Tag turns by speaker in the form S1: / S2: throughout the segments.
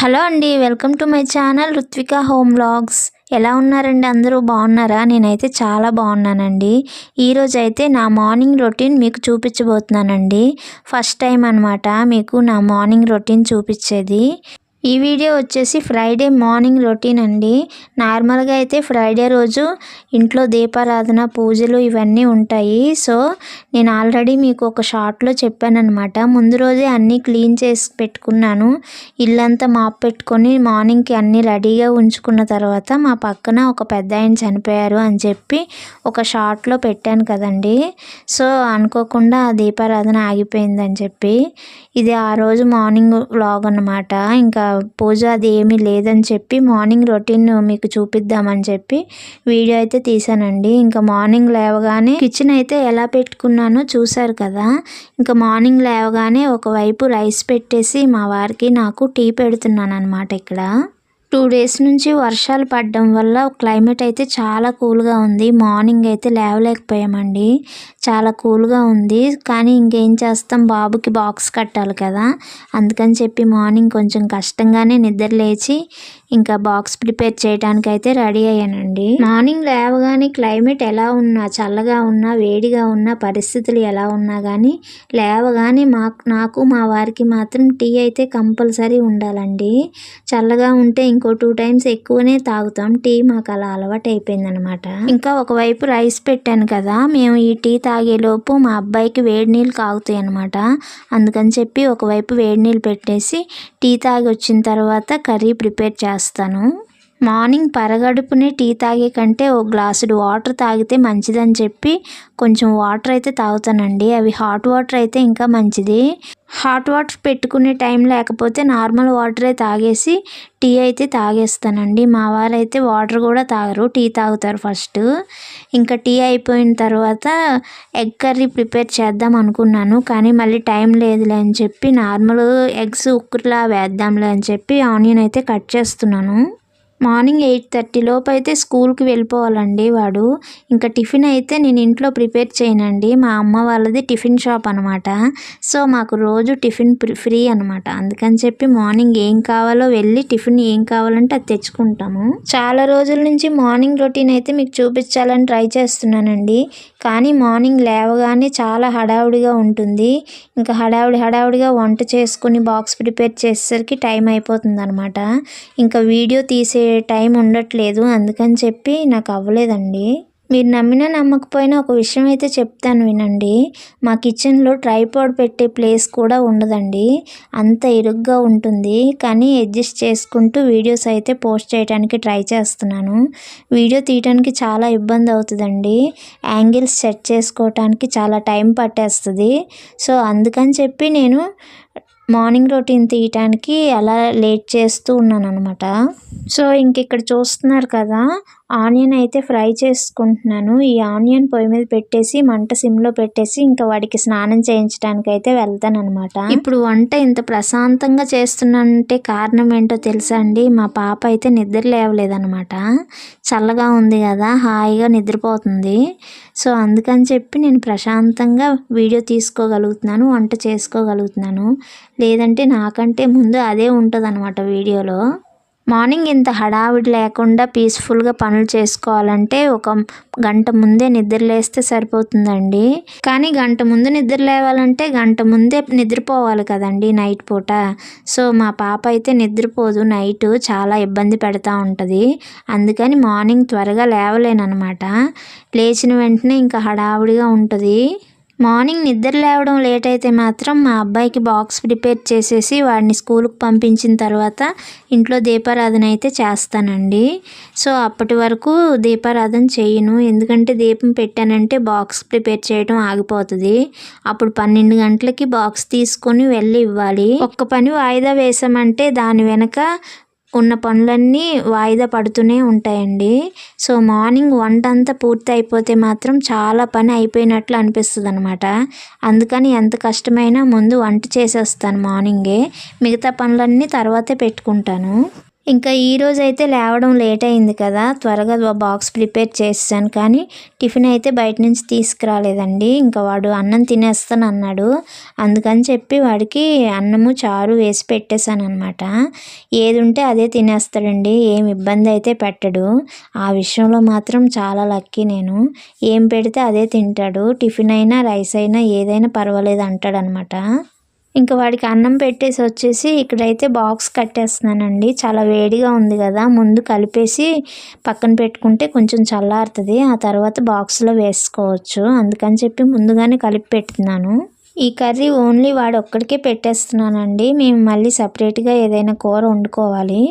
S1: Hello అండి welcome to my channel Ruthvika home vlogs. ఎలా ఉన్నారండి అందరూ? బాగున్నారా? నేనైతే చాలా బాగున్నానండి. ఈరోజు అయితే నా మార్నింగ్ రొటీన్ మీకు చూపించబోతున్నానండి. ఫస్ట్ టైం అనమాట మీకు నా మార్నింగ్ రొటీన్ చూపించేది. ఈ వీడియో వచ్చేసి ఫ్రైడే మార్నింగ్ రొటీన్ అండి. నార్మల్గా అయితే ఫ్రైడే రోజు ఇంట్లో దీపారాధన పూజలు ఇవన్నీ ఉంటాయి. సో నేను ఆల్రెడీ మీకు ఒక షార్ట్లో చెప్పానమాట ముందు రోజే అన్నీ క్లీన్ చేసి పెట్టుకున్నాను. ఇల్లంతా మాప్ పెట్టుకొని మార్నింగ్కి అన్నీ రెడీగా ఉంచుకున్న తర్వాత మా పక్కన ఒక పెద్ద ఆయన చనిపోయారు అని చెప్పి ఒక షార్ట్లో పెట్టాను కదండి. సో అనుకోకుండా ఆ దీపారాధన ఆగిపోయిందని చెప్పి. ఇది ఆ రోజు మార్నింగ్ వ్లాగ్ అనమాట ఇంకా పూజ అది ఏమీ లేదని చెప్పి మార్నింగ్ రొటీన్ మీకు చూపిద్దామని చెప్పి వీడియో అయితే తీసానండి. ఇంకా మార్నింగ్ లేవగానే కిచెన్ అయితే ఎలా పెట్టుకున్నానో చూసారు కదా. ఇంకా మార్నింగ్ లేవగానే ఒకవైపు రైస్ పెట్టేసి మా వారికి నాకు టీ పెడుతున్నాను అనమాట ఇక్కడ. టూ డేస్ నుంచి వర్షాలు పడడం వల్ల క్లైమేట్ అయితే చాలా కూల్గా ఉంది. మార్నింగ్ అయితే లేవలేకపోయామండి. చాలా కూల్గా ఉంది. కానీ ఇంకేం చేస్తాం? బాబుకి బాక్స్ కట్టాలి కదా. అందుకని చెప్పి మార్నింగ్ కొంచెం కష్టంగానే నిద్ర లేచి ఇంకా బాక్స్ ప్రిపేర్ చేయడానికి అయితే రెడీ అయ్యానండి. మార్నింగ్ లేవగానే క్లైమేట్ ఎలా ఉన్నా చల్లగా ఉన్నా వేడిగా ఉన్నా పరిస్థితులు ఎలా ఉన్నా కానీ లేవగానే మా నాకు మా వారికి మాత్రం టీ అయితే కంపల్సరీ ఉండాలండి. చల్లగా ఉంటే ఇంకో టూ టైమ్స్ ఎక్కువనే తాగుతాం. టీ మాకు అలా అలవాటు అయిపోయిందనమాట ఇంకా ఒకవైపు రైస్ పెట్టాను కదా. మేము ఈ టీ తాగేలోపు మా అబ్బాయికి వేడి నీళ్ళు కాగుతాయి అనమాట అందుకని చెప్పి ఒకవైపు వేడి నీళ్ళు పెట్టేసి టీ తాగి వచ్చిన తర్వాత కర్రీ ప్రిపేర్ చేస్తాను. మార్నింగ్ పరగడుపునే టీ తాగే కంటే ఓ గ్లాసుడు వాటర్ తాగితే మంచిదని చెప్పి కొంచెం వాటర్ అయితే తాగుతానండి. అవి హాట్ వాటర్ అయితే ఇంకా మంచిది. హాట్ వాటర్ పెట్టుకునే టైం లేకపోతే నార్మల్ వాటరే తాగేసి టీ అయితే తాగేస్తానండి. మా వారైతే వాటర్ కూడా తాగరు టీ తాగుతారు ఫస్ట్. ఇంకా టీ అయిపోయిన తర్వాత ఎగ్ కర్రీ ప్రిపేర్ చేద్దాం అనుకున్నాను కానీ మళ్ళీ టైం లేదులే అని చెప్పి నార్మల్ ఎగ్స్ ఉక్కులా వేద్దాంలే అని చెప్పి ఆనియన్ అయితే కట్ చేస్తున్నాను. మార్నింగ్ ఎయిట్ థర్టీ లోపు అయితే స్కూల్కి వెళ్ళిపోవాలండి వాడు. ఇంకా టిఫిన్ అయితే నేను ఇంట్లో ప్రిపేర్ చేయనండి. మా అమ్మ వాళ్ళది టిఫిన్ షాప్ అనమాట సో మాకు రోజు టిఫిన్ ఫ్రీ అనమాట అందుకని చెప్పి మార్నింగ్ ఏం కావాలో వెళ్ళి టిఫిన్ ఏం కావాలంటే అది తెచ్చుకుంటాము. చాలా రోజుల నుంచి మార్నింగ్ రొటీన్ అయితే మీకు చూపించాలని ట్రై చేస్తున్నానండి. కానీ మార్నింగ్ లేవగానే చాలా హడావుడిగా ఉంటుంది. ఇంకా హడావుడి హడావుడిగా వంట చేసుకుని బాక్స్ ప్రిపేర్ చేసేసరికి టైం అయిపోతుంది అనమాట ఇంకా వీడియో తీసే టైం ఉండట్లేదు అందుకని చెప్పి నాకు అవ్వలేదండి. మీరు నమ్మినా నమ్మకపోయినా ఒక విషయం అయితే చెప్తాను వినండి. మా కిచెన్లో ట్రైపాడ్ పెట్టే ప్లేస్ కూడా ఉండదండి. అంత ఇరుగ్గా ఉంటుంది. కానీ అడ్జస్ట్ చేసుకుంటూ వీడియోస్ అయితే పోస్ట్ చేయడానికి ట్రై చేస్తున్నాను. వీడియో తీయడానికి చాలా ఇబ్బంది అవుతుందండి. యాంగిల్స్ సెట్ చేసుకోవటానికి చాలా టైం పట్టేస్తుంది. సో అందుకని చెప్పి నేను మార్నింగ్ రొటీన్ తీయటానికి అలా లేట్ చేస్తూ ఉన్నాను అనమాట సో ఇంక ఇక్కడ చూస్తున్నారు కదా ఆనియన్ అయితే ఫ్రై చేసుకుంటున్నాను. ఈ ఆనియన్ పొయ్యి మీద పెట్టేసి మంట సిమ్లో పెట్టేసి ఇంకా వాడికి స్నానం చేయించడానికి అయితే వెళ్తాను అనమాట ఇప్పుడు వంట ఇంత ప్రశాంతంగా చేస్తున్నానంటే కారణం ఏంటో తెలుసా అండి? మా పాప అయితే నిద్ర లేవలేదనమాట చల్లగా ఉంది కదా హాయిగా నిద్రపోతుంది. సో అందుకని చెప్పి నేను ప్రశాంతంగా వీడియో తీసుకోగలుగుతున్నాను వంట చేసుకోగలుగుతున్నాను. లేదంటే నాకంటే ముందు అదే ఉంటుంది అనమాట వీడియోలో. మార్నింగ్ ఇంత హడావిడి లేకుండా పీస్ఫుల్గా పనులు చేసుకోవాలంటే ఒక గంట ముందే నిద్ర లేస్తే సరిపోతుందండి. కానీ గంట ముందు నిద్ర లేవాలంటే గంట ముందే నిద్రపోవాలి కదండి నైట్ పూట. సో మా పాప అయితే నిద్రపోదు నైట్ చాలా ఇబ్బంది పెడతా ఉంటుంది. అందుకని మార్నింగ్ త్వరగా లేవలేనమాట లేచిన వెంటనే ఇంకా హడావుడిగా ఉంటుంది. మార్నింగ్ నిద్ర లేవడం లేట్ అయితే మాత్రం మా అబ్బాయికి బాక్స్ ప్రిపేర్ చేసేసి వాడిని స్కూల్కి పంపించిన తర్వాత ఇంట్లో దీపారాధన అయితే చేస్తానండి. సో అప్పటి వరకు దీపారాధన చేయను. ఎందుకంటే దీపం పెట్టానంటే బాక్స్ ప్రిపేర్ చేయడం ఆగిపోతుంది. అప్పుడు పన్నెండు గంటలకి బాక్స్ తీసుకొని వెళ్ళి ఇవ్వాలి. ఒక్క పని వాయిదా వేసామంటే దాని వెనక ఉన్న పనులన్నీ వాయిదా పడుతూనే ఉంటాయండి. సో మార్నింగ్ వంట అంతా పూర్తి అయిపోతే మాత్రం చాలా పని అయిపోయినట్లు అనిపిస్తుంది అనమాట అందుకని ఎంత కష్టమైనా ముందు వంట చేసేస్తాను మార్నింగే. మిగతా పనులన్నీ తర్వాతే పెట్టుకుంటాను. ఇంకా ఈరోజు అయితే లేవడం లేట్ అయింది కదా. త్వరగా బాక్స్ ప్రిపేర్ చేసాను కానీ టిఫిన్ అయితే బయట నుంచి తీసుకురాలేదండి. ఇంకా వాడు అన్నం తినేస్తాను అన్నాడు. అందుకని చెప్పి వాడికి అన్నము చారు వేసి పెట్టేశాను అనమాట ఏది ఉంటే అదే తినేస్తాడండి. ఏం ఇబ్బంది అయితే పెట్టడు. ఆ విషయంలో మాత్రం చాలా లక్కీ నేను. ఏం పెడితే అదే తింటాడు. టిఫిన్ అయినా రైస్ అయినా ఏదైనా పర్వాలేదు అంటాడనమాట ఇంకా వాడికి అన్నం పెట్టేసి వచ్చేసి ఇక్కడైతే బాక్స్ కట్టేస్తున్నానండి. చాలా వేడిగా ఉంది కదా. ముందు కలిపేసి పక్కన పెట్టుకుంటే కొంచెం చల్లారుతుంది. ఆ తర్వాత బాక్స్లో వేసుకోవచ్చు. అందుకని చెప్పి ముందుగానే కలిపి పెట్టుతున్నాను ఈ కర్రీ ఓన్లీ వాడు ఒక్కడికే పెట్టేస్తున్నానండి. మేము మళ్ళీ సపరేట్గా ఏదైనా కూర వండుకోవాలి.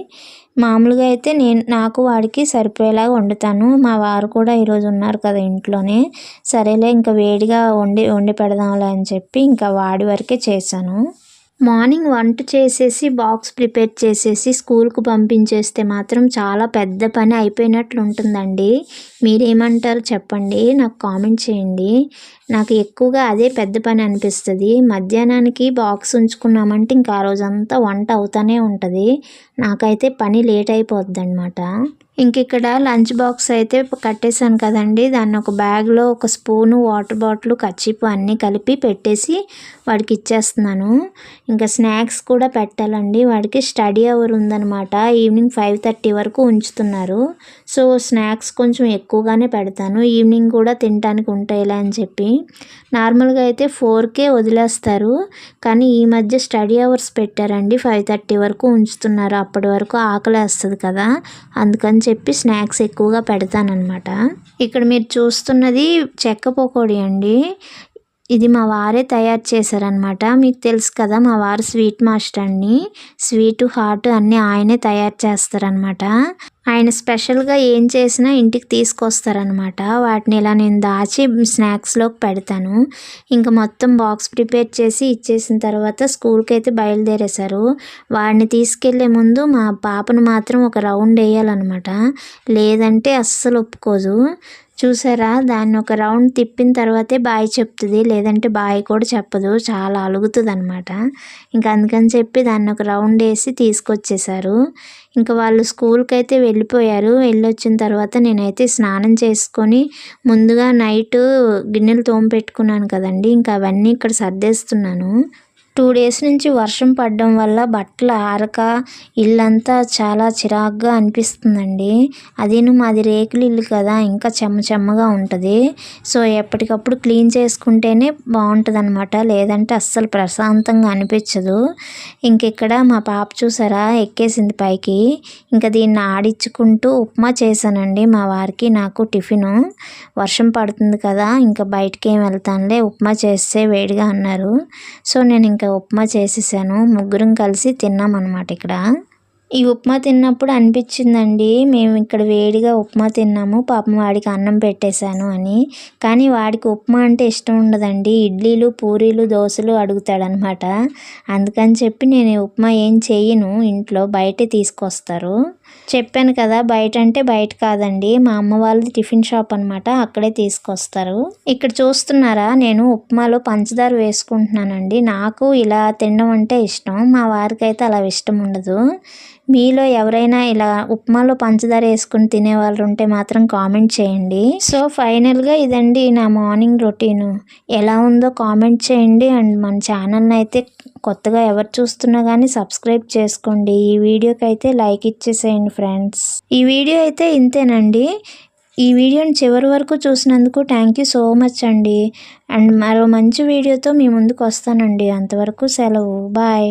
S1: మామూలుగా అయితే నేను నాకు వాడికి సరిపోయేలాగా వండుతాను. మా వారు కూడా ఈరోజు ఉన్నారు కదా ఇంట్లోనే. సరేలే ఇంకా వేడిగా వండి వండి పెడదాంలే అని చెప్పి ఇంకా వాడి వరకే చేశాను. మార్నింగ్ వంట చేసేసి బాక్స్ ప్రిపేర్ చేసేసి స్కూల్కు పంపించేస్తే మాత్రం చాలా పెద్ద పని అయిపోయినట్లు ఉంటుందండి మీరేమంటారు చెప్పండి నాకు కామెంట్ చేయండి. నాకు ఎక్కువగా అదే పెద్ద పని అనిపిస్తుంది. మధ్యాహ్నానికి బాక్స్ ఉంచుకున్నామంటే ఇంకా ఆ రోజంతా వంట అవుతూనే ఉంటుంది. నాకైతే పని లేట్ అయిపోద్ది అనమాట ఇంక ఇక్కడ లంచ్ బాక్స్ అయితే కట్టేశాను కదండి. దాన్ని ఒక బ్యాగ్లో ఒక స్పూను వాటర్ బాటిల్ కచ్చిపు అన్నీ కలిపి పెట్టేసి వాడికి ఇచ్చేస్తున్నాను. ఇంకా స్నాక్స్ కూడా పెట్టాలండి. వాడికి స్టడీ అవర్ ఉందనమాట ఈవినింగ్ ఫైవ్ థర్టీ వరకు ఉంచుతున్నారు. సో స్నాక్స్ కొంచెం ఎక్కువగానే పెడతాను. ఈవినింగ్ కూడా తినడానికి ఉంటాయిలే అని చెప్పి. నార్మల్గా అయితే ఫోర్కే వదిలేస్తారు. కానీ ఈ మధ్య స్టడీ అవర్స్ పెట్టారండి. ఫైవ్ థర్టీ వరకు ఉంచుతున్నారు. అప్పటి వరకు ఆకలి వేస్తుంది కదా. అందుకని చెప్పి స్నాక్స్ ఎక్కువగా పెడతానమాట ఇక్కడ మీరు చూస్తున్నది చెక్క పకోడీ అండి. ఇది మా వారే తయారు చేశారనమాట మీకు తెలుసు కదా మా వారు స్వీట్ మాస్టర్ అండి స్వీట్ హాట్ అన్నీ ఆయనే తయారు చేస్తారనమాట ఆయన స్పెషల్గా ఏం చేసినా ఇంటికి తీసుకొస్తారనమాట వాటిని ఇలా నేను దాచి స్నాక్స్లోకి పెడతాను. ఇంకా మొత్తం బాక్స్ ప్రిపేర్ చేసి ఇచ్చేసిన తర్వాత స్కూల్కి అయితే బయలుదేరేశారు. వాడిని తీసుకెళ్ళే ముందు మా పాపను మాత్రం ఒక రౌండ్ వేయాలన్నమాట. లేదంటే అస్సలు ఒప్పుకోదు. చూసారా? దాన్ని ఒక రౌండ్ తిప్పిన తర్వాతే బాయ్ చెప్తుంది. లేదంటే బాయ్ కూడా చెప్పదు. చాలా అలుగుతుంది అనమాట ఇంకా అందుకని చెప్పి దాన్ని ఒక రౌండ్ వేసి తీసుకొచ్చేసారు. ఇంకా వాళ్ళు స్కూల్కి అయితే వెళ్ళిపోయారు. వెళ్ళొచ్చిన తర్వాత నేనైతే స్నానం చేసుకొని ముందుగా నైట్ గిన్నెలు తోమ పెట్టుకున్నాను కదండి. ఇంకా అవన్నీ ఇక్కడ సర్దేస్తున్నాను. టూ డేస్ నుంచి వర్షం పడడం వల్ల బట్టలు ఆరక ఇల్లంతా చాలా చిరాగ్గా అనిపిస్తుందండి. అదేను మాది రేకులు ఇల్లు కదా ఇంకా చెమ్మ చెమ్మగా ఉంటుంది. సో ఎప్పటికప్పుడు క్లీన్ చేసుకుంటేనే బాగుంటుంది అనమాట లేదంటే అస్సలు ప్రశాంతంగా అనిపించదు. ఇంకెక్కడ మా పాప చూసారా ఎక్కేసింది పైకి. ఇంకా దీన్ని ఆడించుకుంటూ ఉప్మా చేశానండి. మా వారికి నాకు టిఫిను. వర్షం పడుతుంది కదా ఇంకా బయటికి ఏం వెళ్తానులే ఉప్మా చేస్తే వేడిగా అన్నారు. సో నేను ఇంకా ఉప్మా చేసేసాను. ముగ్గురం కలిసి తిన్నాం అనమాట ఇక్కడ. ఈ ఉప్మా తిన్నప్పుడు అనిపించిందండి మేము ఇక్కడ వేడిగా ఉప్మా తిన్నాము పాపం వాడికి అన్నం పెట్టేశాను అని. కానీ వాడికి ఉప్మా అంటే ఇష్టం ఉండదండి. ఇడ్లీలు పూరీలు దోశలు అడుగుతాడనమాట అందుకని చెప్పి నేను ఉప్మా ఏం చేయను ఇంట్లో బయటే తీసుకొస్తారు. చెప్పాను కదా బయట అంటే బయట కాదండి. మా అమ్మ వాళ్ళది టిఫిన్ షాప్ అనమాట అక్కడే తీసుకొస్తారు. ఇక్కడ చూస్తున్నారా నేను ఉప్మాలో పంచదార వేసుకుంటున్నానండి. నాకు ఇలా తినడం అంటే ఇష్టం. మా వారికి అయితే అలా ఇష్టం ఉండదు. మీలో ఎవరైనా ఇలా ఉప్మాలో పంచదార వేసుకుని తినే వాళ్ళు ఉంటే మాత్రం కామెంట్ చేయండి. సో ఫైనల్గా ఇదండి నా మార్నింగ్ రొటీను. ఎలా ఉందో కామెంట్ చేయండి. అండ్ మన ఛానల్ని అయితే కొత్తగా ఎవరు చూస్తున్నా కానీ సబ్స్క్రైబ్ చేసుకోండి. ఈ వీడియోకి అయితే లైక్ ఇచ్చేసేయండి. ఫ్రెండ్స్. ఈ వీడియో అయితే ఇంతేనండి. ఈ వీడియోని చివరి వరకు చూసినందుకు థ్యాంక్ యూ సో మచ్ అండి. అండ్ మరో మంచి వీడియోతో మీ ముందుకు వస్తానండి. అంతవరకు సెలవు. బాయ్